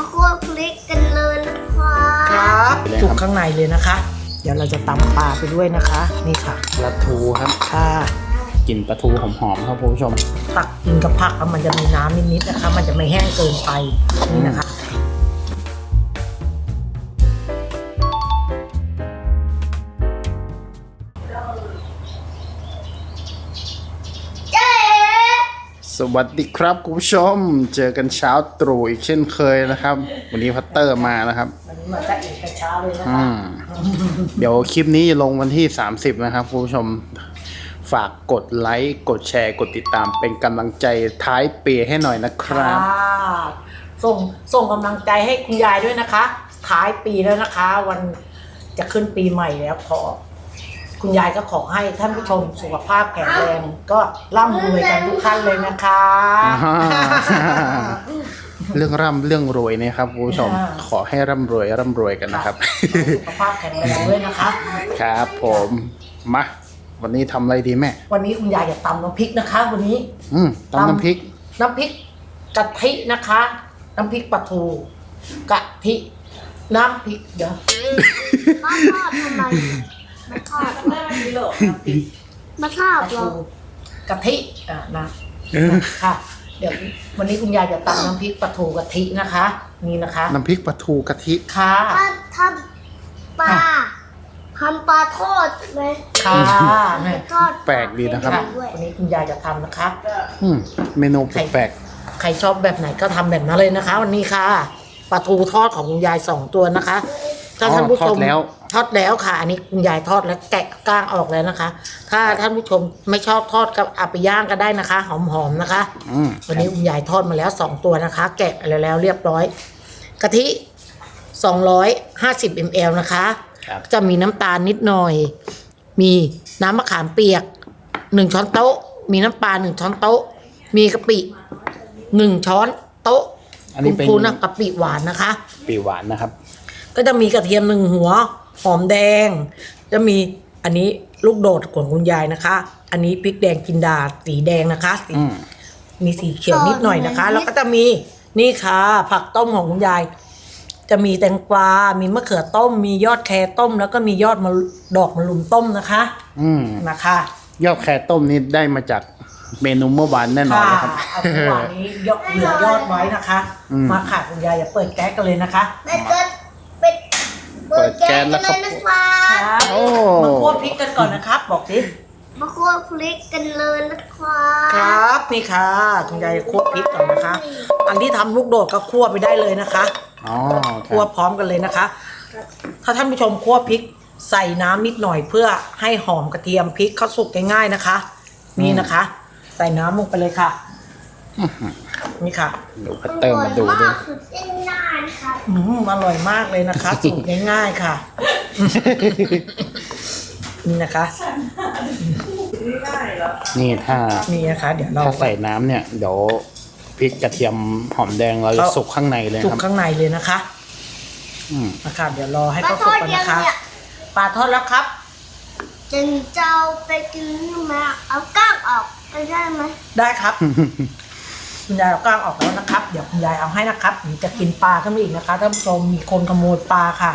มาคั่วพริกกันเลยนะคะครับจุกข้างในเลยนะคะ เดี๋ยวเราจะตำปลาไปด้วยนะคะ นี่ค่ะปลาทูครับค่ะกลิ่นปลาทูหอมๆครับคุณผู้ชม ตักกินกับผักแล้วมันจะมีน้ำนิดๆนะคะ มันจะไม่แห้งเกินไปนี่นะคะ วัสดีครับคุณผู้ชม เจอกันเช้าตรู่อีกเช่นเคยนะครับ วันนี้พัตเตอร์มานะครับวันนี้มาจะอีกแต่เช้าเลยนะอืคะมเดี๋ยวคลิปนี้จะลงวันที่ 30 นะครับคุณผู้ชมฝากกดไลค์กดแชร์กดติดตามเป็นกำลังใจท้ายเปียให้หน่อยนะครับค่ะส่งส่งกำลังใจให้คุณยายด้วยนะคะ ท้ายปีแล้วนะคะ วันจะขึ้นปีใหม่แล้วขอ คุณยายก็ขอให้ท่านผู้ชมสุขภาพแข็งแรง ก็ร่ำรวยกันทุกท่านเลยนะคะอ่าเรื่องร่ำเรื่องรวยเนะครับคุณผู้ชมอ่าขอให้ร่ำรวยร่ำรวยกันนะครับ สุขภาพแข็งแรงด้วยนะคะครับผมมาวันนี้ทำอะไรดีแม่ วันนี้คุณยายจะตำน้ำพริกนะคะ วันนี้ อืมตำน้ำพริก น้ำพริกกะทินะคะ น้ำพริกปลาทูกะทิน้ำพริกเดี๋ยวมาทอดทำไม มาทอดมาทอดปลาเหรทูอกะทิอ่านะค่ะ เดี๋ยววันนี้คุณยายจะตำน้ำพริกปลาทูกะทินะคะ นี่นะคะน้ำพริกปลาทูกะทิค่ะถ้าทำปลาทำปลาทอดไหมค่ะเนี่ยทอดแปลกดีนะครับค่ะด้วยวันนี้คุณยายจะทำนะคะอืมเมนูแปลกใครชอบแบบไหนก็ทำแบบนั้นเลยนะคะ วันนี้ค่ะปลาทูทอดของคุณยายสองตัวนะคะถ้าท่านผู้ชมทอดแล้ว ทอดแล้วค่ะ อันนี้คุณยายทอดแล้วแกะก้างออกแล้วนะคะ ถ้าท่านผู้ชมไม่ชอบทอดก็เอาไปย่างก็ได้นะคะ หอมๆนะคะๆอืมวันนี้คุณยายทอดมาแล้วสองตัวนะคะ แกะแล้วแล้วเรียบร้อยกะทิ250 ml นะคะ ครับจะมีน้ำตาลนิดหน่อย มีน้ำมะขามเปียกหนึ่งช้อนโต๊ะ มีน้ำปลาหนึ่งช้อนโต๊ะ มีกะปิหนึ่งช้อนโต๊ะอันนี้เป็น คุณๆนะกะปิหวานนะคะ ปีหวานนะครับ ก็จะมีกระเทียมหนึ่งหัว หอมแดง จะมีอันนี้ลูกโดดของคุณยายนะคะ อันนี้พริกแดงจินดาสีแดงนะคะสีอืม มีสีเขียวนิดหน่อยนะคะ แล้วก็จะมีนี่ค่ะ ผักต้มของคุณยาย จะมีแตงกวา มีมะเขือต้ม มียอดแครต้ม แล้วก็มียอดมะดอกมะรุมต้มนะคะอืมนะคะ ยอดแครต้มนี่ได้มาจากเมนูเมื่อวานแน่นอนค่ะนะครับ เอาเมื่อวานนี้ยอดเหลือยอดไว้นะคะ อืม มาค่ะคุณยายอย่าเปิดแก๊สกันเลยนะคะแม่เกิด เป็นเปิดแก๊สแล้วครับเปิดก๊สกันเลยนะคะครับ โอ้ มาคั่วพริกกันก่อนนะครับ บอกสิมาคั่วพริกกันเลยนะคะครับนี่ค่ะคุณยายคั่วพริกก่อนนะคะ อันที่ทำลูกโดดก็คั่วไปได้เลยนะคะ อ๋อคคั่วรับพร้อมกันเลยนะคะ ถ้าท่านผู้ชมคั่วพริกใส่น้ำนิดหน่อยเพื่อให้หอมกระเทียมพริกเขาสุกง่ายๆนะคะ นี่นะคะ ใส่น้ำลงไปเลยค่ะ นี่ค่ะเดี๋ยวพัตเตอร์มาดูอร่อยด้วมายกคือเส้นนานค่ะอืมอร่อยมากเลยนะคะสูตรง่ายๆค่ะ นี่นะคะ นี่ถ้า นี่นะคะ เดี๋ยวเรา ถ้าใส่น้ำเนี่ย เดี๋ยวพริกกระเทียมหอมแดงเราจะเขาสุกข้างในเลยสุกครับ ข้างในเลยนะคะอืม นะคะ เดี๋ยวรอให้ปลาเขาทสุอกดก่อนยังนะคะ เนี่ยปลาทอดแล้วครับ จึงจะเอาไปกินไหมเอาก้างออกไปได้ไหมได้ครับ คุณยายเอาก้างออกแล้วนะครับ เดี๋ยวคุณยายเอาให้นะครับหนูจะกินปลาขึ้นมาอีกนะคะท่านผู้ชมมีคนขโมยปลาค่ะ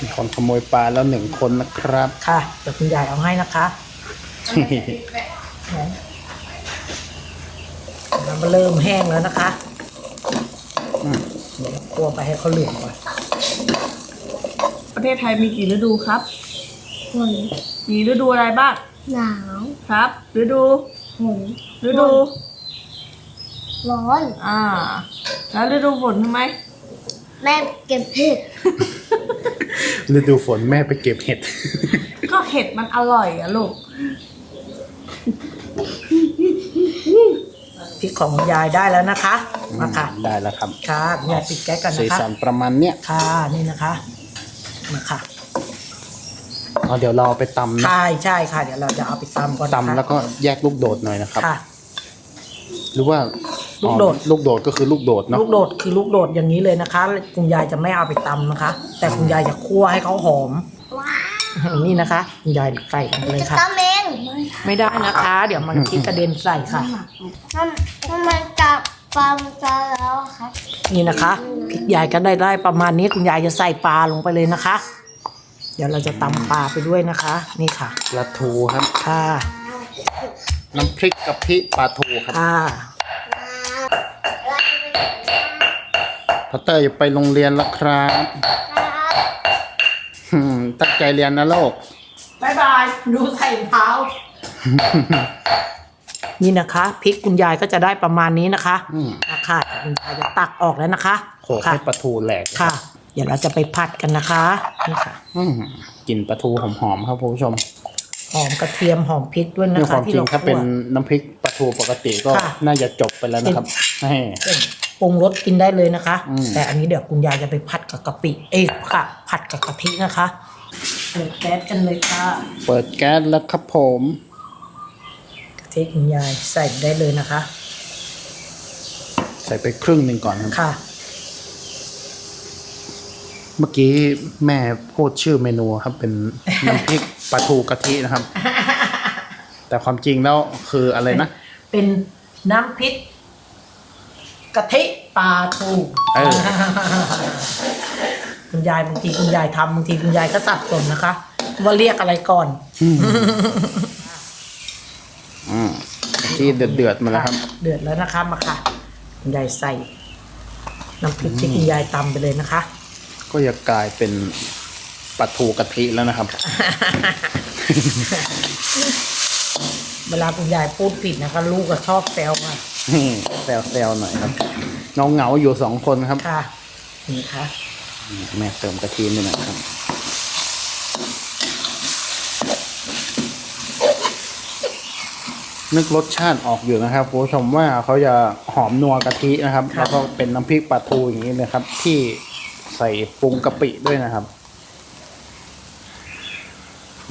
มีคนขโมยปลาแล้วหนึ่งคนนะครับ ค่ะ เดี๋ยวคุณยายเอาให้นะคะน้ำมันเริ่มแห้งแล้วนะคะอืมเดี๋ยวกลัวไปให้เขาเหลืองก่อน ประเทศไทยมีกี่ฤดูครับมีฤดูอะไรบ้าง หนาว ครับ ฤดูฝนฤดู ร้อน อ่า แล้วฤดูฝนทำไม แม่เก็บเห็ด ฤดูฝนแม่ไปเก็บเห็ด ก็เห็ดมันอร่อยอะลูกพริกของคุณยายได้แล้วนะคะมาค่ะได้แล้วครับค่ะคุณยายปิดแก๊สกันสีนะคะสันประมาณเนี้ยค่ะนี่นะคะมาค่ะเอาเดี๋ยวเราเอาไปตำนะใช่ใช่ค่ะ เดี๋ยวเราจะเอาไปตำก่อนนะคะตำแล้วก็แยกลูกโดดหน่อยนะครับ ค่ะ หรือว่า ลูกโดด อ๋อลูกโดดก็คือลูกโดดเนาะลูกโดดคือลูกโดดอย่างนี้เลยนะคะ คุณยายจะไม่เอาไปตำนะคะ แต่คุณยายจะคั่วให้เขาหอมว้านี่นะคะคุณยายใส่ลงไปเลยจะค่ะตำเองไม่ได้นะคะ เดี๋ยวมันพริกกระเด็นใส่ค่ะ มันมันจะปลามันจะแล้วครับนี่นะคะพริกยายก็ได้ได้ประมาณนี้คุณยายจะใส่ปลาลงไปเลยนะคะ เดี๋ยวเราจะตำปลาไปด้วยนะคะ นี่ค่ะปลาทูครับ ค่ะน้ำพริกกะทิปลาทูครับ ค่ะ พัตเตอร์จะไปโรงเรียนแล้วครับอืมตั้งใจเรียนนะโลกบายบาย ดูใส่เท้า นี่นะคะพริกคุณยายก็จะได้ประมาณนี้นะคะอืม นะคะคุณยายจะตักออกแล้วนะคะโขลกค่ะให้ปลาทูแหลกค่ะ เดี๋ยวเราจะไปผัดกันนะคะนี่ค่ะอืมกลิ่นปลาทูหอมๆครับคุณผู้ชมหอมกระเทียมหอมพริกด้วยในนะคคะวามที่จริงเราถ้าเป็นคั่ว น้ำพริกปลาทูปกติก็ค่ะ น่าจะจบไปแล้วนะครับนี่เป็น ปรุงรสกินได้เลยนะคะ อืม แต่อันนี้เดี๋ยวคุณยายจะไปผัดกับกะปิ เอ้ยค่ะผัดกับกะทินะคะเปิดแก๊สกันเลยค่ะเปิดแก๊สแล้วครับผม กะทิคุณยายใส่ได้เลยนะคะ ใส่ไปครึ่งหนึ่งก่อนครับ ค่ะ เมื่อกี้แม่พูดชื่อเมนูครับ เป็นน้ำพริกปลาทูกะทินะครับ แต่ความจริงแล้วคืออะไรนะ เป็นน้ำพริก กะทิปลาทูเออ คุณยายบางทีคุณยายทำบางทีคุณยายก็สับสนนะคะ ว่าเรียกอะไรก่อนอืมที่เดือดๆมาแล้วครับ เดือดแล้วนะคะมาค่ะ คุณยายใส่น้ำพริกที่คุณยายตำไปเลยนะคะ ก็จะกลายเป็นปลาทูกะทิแล้วนะครับ เวลาคุณยายพูดผิดนะคะ ลูกก็ชอบแซวมา แซวๆหน่อยครับเงาเงาๆอยู่สองคนครับค่ะนี่ค่ะแม่เติมกะทินิดหน่อยครับนึกรสชาติออกอยู่นะครับคุณผู้ชมว่าเขาจะหอมนัวกะทินะครับค่ะแล้วก็เป็นน้ำพริกปลาทูอย่างนี้นะครับ ที่ใส่ปรุงกะปิด้วยนะครับ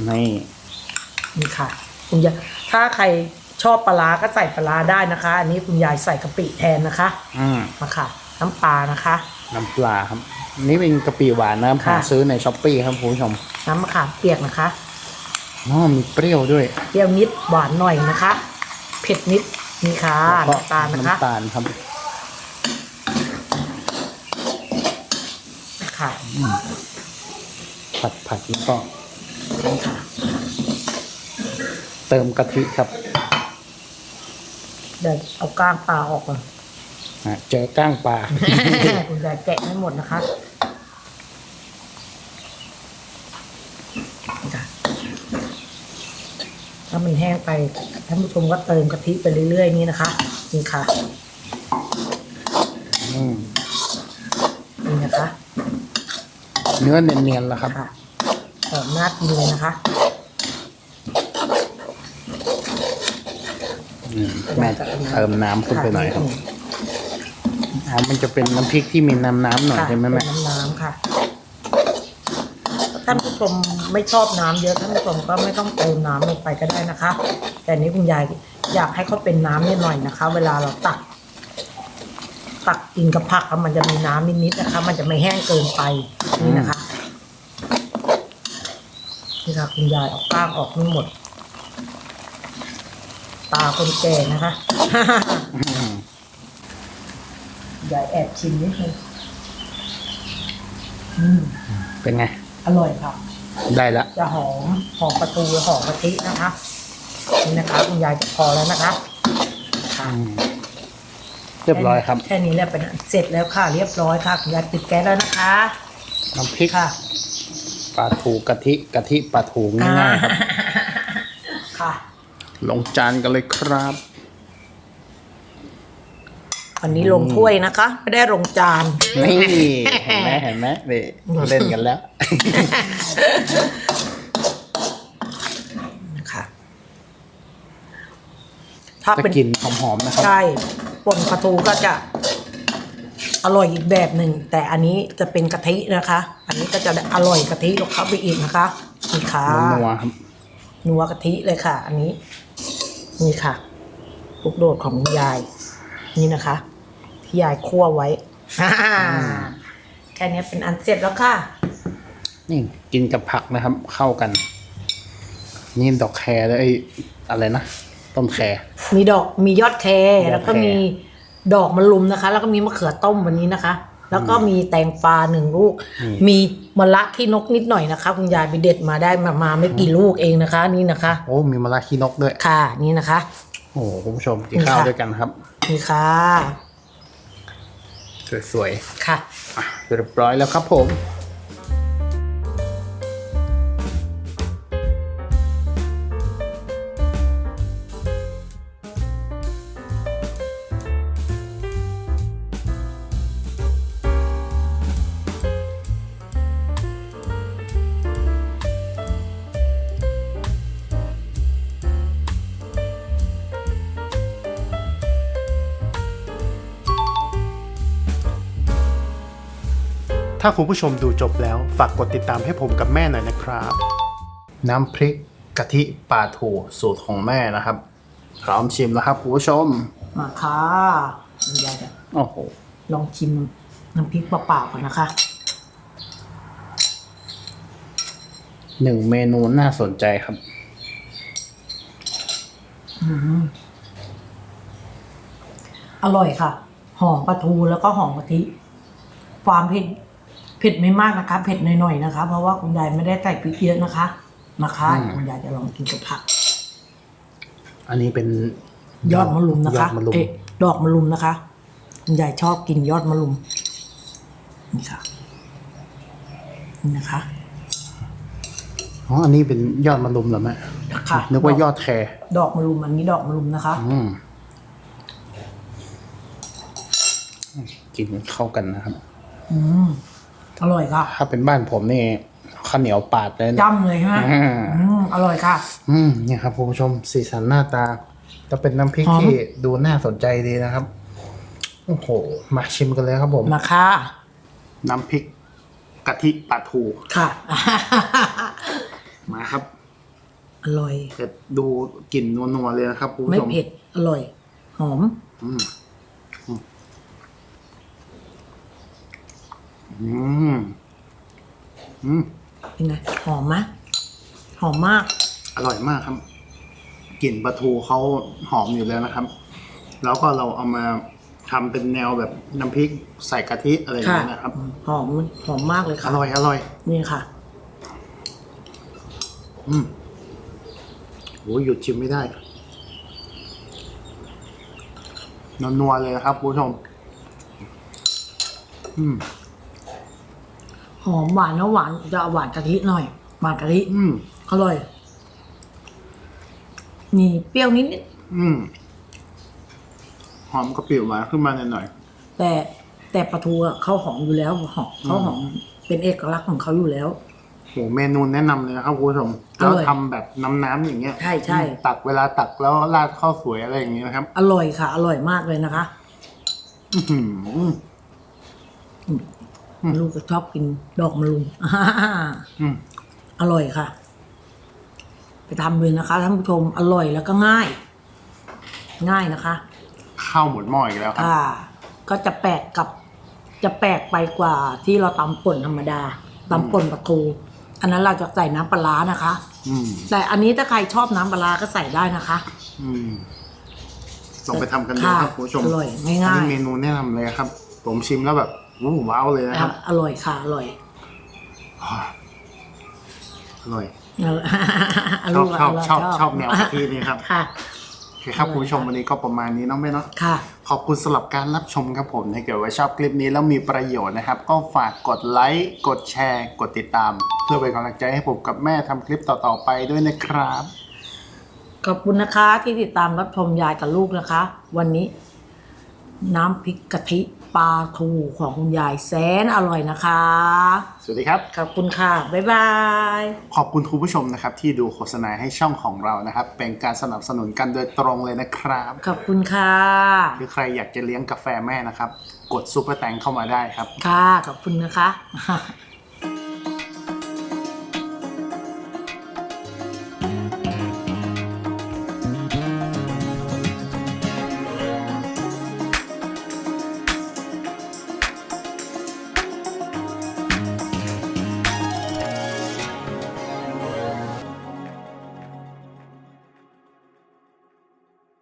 นี่นี่ค่ะคุณยายถ้าใคร ชอบปลาร้าก็ใส่ปลาร้าได้นะคะ อันนี้คุณยายใส่กะปิแทนนะคะอืมมาค่ะ น้ำปลานะคะ น้ำปลาครับอันนี่เป็นกะปิหวานนะครับหาค่ะซื้อในช้อปปี้ครับคุณผู้ชมน้ำมะขามเปียกนะคะอ๋อมีเปรี้ยวด้วยเปรี้ยวนิดหวานหน่อยนะคะ เผ็ดนิดนี่ค่ะแล้วก็น้ำตาลนะคะน้ำตาลครับ ค่ะผัดผัดแล้วก็นี่ค่ะเติมกะทิครับ เดี๋ยวเอาก้างปลาออกก่อนอะเจอก้างปลา คุณยายแกะให้หมดนะคะนี่ค่ะถ้ามันแห้งไปท่านผู้ชมก็เติมกะทิไปเรื่อยๆนี่นะคะ นี่ค่ะ อืมนี่นะคะ เนื้อเนียนๆแล้วครับค่ะหอมน่ากินเลยนะคะ อืม แม่เติมน้ำขึ้นไปหน่อยครับอ๋อมันจะเป็นน้ำพริกที่มีน้ำน้ำๆหน่อยค่ะใช่ไหมแม่เป็นน้ำน้ำๆค่ะท่านผู้ชมไม่ชอบน้ำเยอะท่านผู้ชมก็ไม่ต้องเติมน้ำลงไปก็ได้นะคะ แต่อันนี้คุณยายอยากให้เขาเป็นน้ำนิดหน่อยนะคะ เวลาเราตัก ตักกินกับผักแล้วมันจะมีน้ำนิดๆนะคะ มันจะไม่แห้งเกินไปนี่นะคะนี่ค่ะคุณยายเอาก้างออกทั้งหมด ตาคนแก่นะคะอืมยายแอบชิมนิดนึงอืมเป็นไง อร่อยค่ะ ได้ละ จะหอมหอมประตูหอมกะทินะคะ นี่นะคะคุณยายจะพอแล้วนะคะค่ะอืมเรียบร้อยครับ แค่นี้แล้วเป็นอันเสร็จแล้วค่ะ เรียบร้อยค่ะคุณยายปิดแก๊สแล้วนะคะน้ำพริกค่ะ ปลาทูกะทิกะทิปลาทูง่ายๆครับ ค่ะ ลงจานกันเลยครับ วันนี้ลงถ้วยนะคะ ไม่ได้ลงจาน นี่เห็นไหมเห็นไหมนี่เล่นกันแล้วนะคะถ้าจะเป็นกลินหอมๆนะครับ ใช่ป่นปลาทูก็จะอร่อยอีกแบบหนึ่ง แต่อันนี้จะเป็นกะทินะคะ อันนี้ก็จะอร่อยกะทิลงเข้าไปอีกนะคะนี่ค่ะนัวๆครับนัวกะทิเลยค่ะ อันนี้ นี่ค่ะลูกโดดของยาย นี่นะคะ ที่ยายคั่วไว้แค่นี้เป็นอันเสร็จแล้วค่ะ นี่กินกับผักนะครับ เข้ากัน นี่ดอกแคร์แล้วไอ้อะไรนะต้นแคร์มีดอกมียอดแครยอดแครแล้วก็มีดอกมะลุมนะคะ แล้วก็มีมะเขือต้มวันนี้นะคะ แล้วก็มีแตงปลาหนึ่งลูกนี่มีมะระขี้นกนิดหน่อยนะคะ คุณยายไปเด็ดมาได้มามาไม่กี่ลูกเองนะคะ นี่นะคะ โอ้มีมะระขี้นกด้วยค่ะ นี่นะคะ โอ้โหคุณผู้ชมกินข้าวนี่ค่ะด้วยกันครับนี่ค่ะสวยค่ะๆอะเรียบร้อยแล้วครับผม ถ้าคุณผู้ชมดูจบแล้ว ฝากกดติดตามให้ผมกับแม่หน่อยนะครับ น้ำพริกกะทิปลาถูสูตรของแม่นะครับ พร้อมชิมแล้วครับคุณผู้ชม มาค่ะคุณยายจะโอ้โห ลองชิมน้ำพริกเปล่าๆก่อนนะคะ หนึ่งเมนูน่าสนใจครับอร่อยค่ะ หอมปลาทูแล้วก็หอมกะทิ ความเผ็ด เผ็ดไม่มากนะคะ เผ็ดหน่อยๆนะคะ เพราะว่าคุณยายไม่ได้ใส่พริกเยอะนะคะ นะคะอืม คุณยายจะลองกินกับผัก อันนี้เป็นยอดมะลุมนะยอคะดมะลุมเอ๊ะดอกมะลุมนะคะ คุณยายชอบกินยอดมะลุม นี่ค่ะ นี่นะคะอ๋ออันนี้เป็นยอดมะลุมเหรอแม่ค่ะนึกว่ายอดแครดอกมะลุมอันนี้ดอกมะลุมนะคะ อืมกินเข้ากันนะครับ อืม อร่อยค่ะถ้าเป็นบ้านผมนี่ข้าวเหนียวปาดเลยนะจ้ำเลยใช่ไหมอืมอืมอร่อยค่ะ อืมเนี่ยครับคุณผู้ชมสีสันหน้าตา จะเป็นน้ำพริกหอม ที่ดูน่าสนใจดีนะครับ โอ้โห มาชิมกันเลยครับผม มาค่ะน้ำพริกกะทิปลาทูค่ะ มาครับอร่อยเผ็ดดูกลิ่นนัวๆเลยนะครับคุณไม่ผู้ชมเผ็ดอร่อย หอม อืมอืม อืมอืมเป็นไงหอมไหมหอมมาก อร่อยมากครับกลิ่นปลาทูเขาหอมอยู่แล้วนะครับ แล้วก็เราเอามาทำเป็นแนวแบบน้ำพริกใส่กะทิอะไรอย่างค่ะเงี้ยนะครับ หอมหอมมากเลยอค่ะร่อยอร่อย นี่ค่ะ อืมโหหยุดชิมไม่ได้นัวๆเลยนะครับคุณผู้ชม อืม หอมหวานนะหวานจะเอาหวานกะทิหน่อย หวานกะทิอืมอร่อย นี่ เปรี้ยวนิดนิดอืมหอมกระปิวหวานขึ้นมาหน่อยๆแต่แต่ปลาทูอะเขาหอมอยู่แล้วหอมเขาหอมเป็นเอกลักษณ์ของเขาอยู่แล้วๆโหเมนูแนะนำเลยนะครับคุณผู้ชมอแล้วร่อยทำแบบน้ำๆอย่างเงี้ยใช่ใช่อืมตักเวลาตักแล้วราดข้าวสวยอะไรอย่างเงี้ยนะครับ อร่อยค่ะ อร่อยมากเลยนะคะ อื้อหืออืม ลูกก็ชอบกินดอกมะลุมอืมอร่อยค่ะ ไปทำเลยนะคะท่านผู้ชมอร่อยแล้วก็ง่าย ง่ายนะคะ ข้าวหมดหม้ออีกแล้วครับอ่า ก็จะแปลกกับ จะแปลกไปกว่าที่เราตำป่นธรรมดาตำป่นปลาทูอันนั้นเราจะใส่น้ำปลาร้านะคะอืมแต่อันนี้ถ้าใครชอบน้ำปลาร้าก็ใส่ได้นะคะอืมลองไปทำกันดูค่ะครับคุณผู้ชมอร่อยง่ายๆอันนี้เมนูแนะนำเลยครับ ผมชิมแล้วแบบ ว้าวว้าวเลยนะครับอะอร่อยค่ะ อร่อยอร่อยอชอบร่ยชอบร่ยชอบชอบแนวกะทินี่ครับค่ะโอเคครับคุณผู้ชมวันนี้ก็ประมาณนี้เน้องแม่เนาะค่ะ ขอบคุณสำหรับการรับชมครับผมถ้าเกิดว่าชอบคลิปนี้แล้วมีประโยชน์นะครับ ก็ฝากกดไลค์กดแชร์ กดติดตาม เพื่อเป็นกำลังใจให้ผมกับแม่ทำคลิปต่อๆไปด้วยนะครับ ขอบคุณนะคะที่ติดตามรับชมยายกับลูกนะคะ วันนี้ น้ำพริกกะทิ ปลาทูของคุณยายแสนอร่อยนะคะ สวัสดีครับ ขอบคุณค่ะ บ๊ายบาย ขอบคุณคุณผู้ชมนะครับ ที่ดูโฆษณาให้ช่องของเรานะครับ เป็นการสนับสนุนกันโดยตรงเลยนะครับ ขอบคุณค่ะหรือใครอยากจะเลี้ยงกาแฟแม่นะครับ กดซุปเปอร์แตงเข้ามาได้ครับ ค่ะ ขอบคุณนะคะ